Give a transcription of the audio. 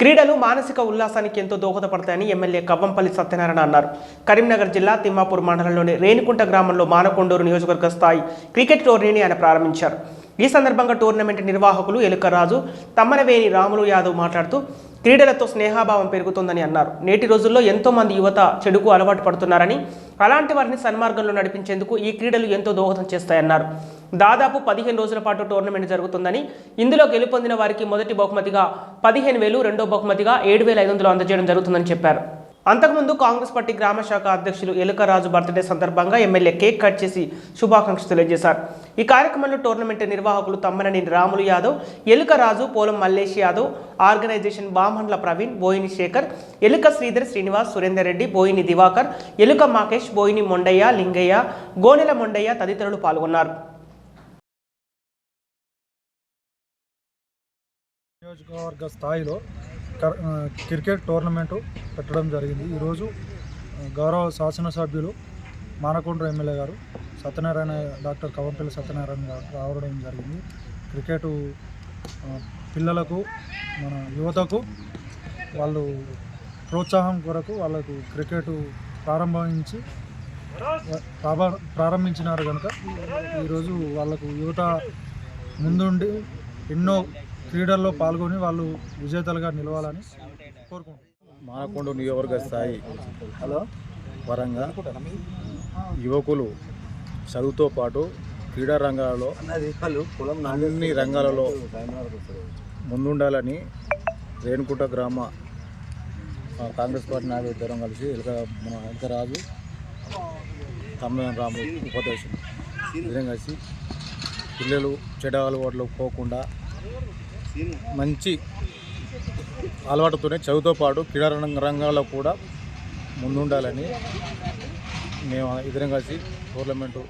క్రీడలు మానసిక ఉల్లాసానికి ఎంతో దోహదపడతాయని ఎమ్మెల్యే కవ్వంపల్లి సత్యనారాయణ అన్నారు. కరీంనగర్ జిల్లా తిమ్మాపూర్ మండలంలోని రేణికుంట గ్రామంలో మానకొండూరు నియోజకవర్గ స్థాయి క్రికెట్ టోర్నీని ఆయన ప్రారంభించారు. ఈ సందర్భంగా టోర్నమెంట్ నిర్వాహకులు ఎలుకరాజు తమ్మనవేని రాములు యాదవ్ మాట్లాడుతూ క్రీడలతో స్నేహాభావం పెరుగుతుందని అన్నారు. నేటి రోజుల్లో ఎంతోమంది యువత చెడుకు అలవాటు పడుతున్నారని అలాంటి వారిని సన్మార్గంలో నడిపించేందుకు ఈ క్రీడలు ఎంతో దోహదం చేస్తాయన్నారు. దాదాపు పదిహేను రోజుల పాటు టోర్నమెంట్ జరుగుతుందని ఇందులో గెలుపొందిన వారికి మొదటి బహుమతిగా పదిహేను వేలు రెండో బహుమతిగా ఏడు వేల ఐదు వందలు అందజేయడం జరుగుతుందని చెప్పారు. అంతకుముందు కాంగ్రెస్ పార్టీ గ్రామ శాఖ అధ్యక్షులు ఎలుకరాజు బర్త్డే సందర్భంగా ఎమ్మెల్యే కేక్ కట్ చేసి శుభాకాంక్షలు తెలియజేశారు. ఈ కార్యక్రమంలో టోర్నమెంట్ నిర్వాహకులు తమ్మనని రాములు యాదవ్ ఎలుకరాజు పోలం మల్లేష్ యాదవ్ ఆర్గనైజేషన్ బామండ్ల ప్రవీణ్ బోయిని శేఖర్ ఎలుక శ్రీధర్ శ్రీనివాస్ సురేందర్ రెడ్డి బోయిని దివాకర్ ఎలుక మాకేష్ బోయిని మొండయ్య లింగయ్య గోనెల మొండయ్య తదితరులు పాల్గొన్నారు. నియోజకవర్గ స్థాయిలో క్రికెట్ టోర్నమెంటు పెట్టడం జరిగింది. ఈరోజు గౌరవ శాసనసభ్యులు మానకొండ్ర ఎమ్మెల్యే గారు సత్యనారాయణ డాక్టర్ కవంపల్లి సత్యనారాయణ గారు రావడం జరిగింది. క్రికెట్ పిల్లలకు మన యువతకు వాళ్ళు ప్రోత్సాహం కొరకు వాళ్ళకు క్రికెట్ ప్రారంభించి ప్రారంభించినారు కనుక ఈరోజు వాళ్ళకు యువత ముందుండి ఎన్నో క్రీడల్లో పాల్గొని వాళ్ళు విజేతలుగా నిలవాలని కోరుకుంటున్నాను మానకొండ నియోజకవర్గ స్థాయి పరంగా యువకులు చదువుతో పాటు క్రీడా రంగాలలో అన్ని రంగాలలో ముందుండాలని రేణుకుంట గ్రామ కాంగ్రెస్ పార్టీ నాయకులు ఇద్దరం కలిసి మన ఎలుకరాజు తమ్మిన రాము ఉపదేశం ఇద్దరం కలిసి పిల్లలు చెడ అలవాట్లు పోకుండా మంచి అలవాటుతోనే చదువుతో పాటు క్రీడా రంగ- రంగాల్లో కూడా ముందుండాలని మేము ఇద్దరం కలిసి టోర్నమెంటు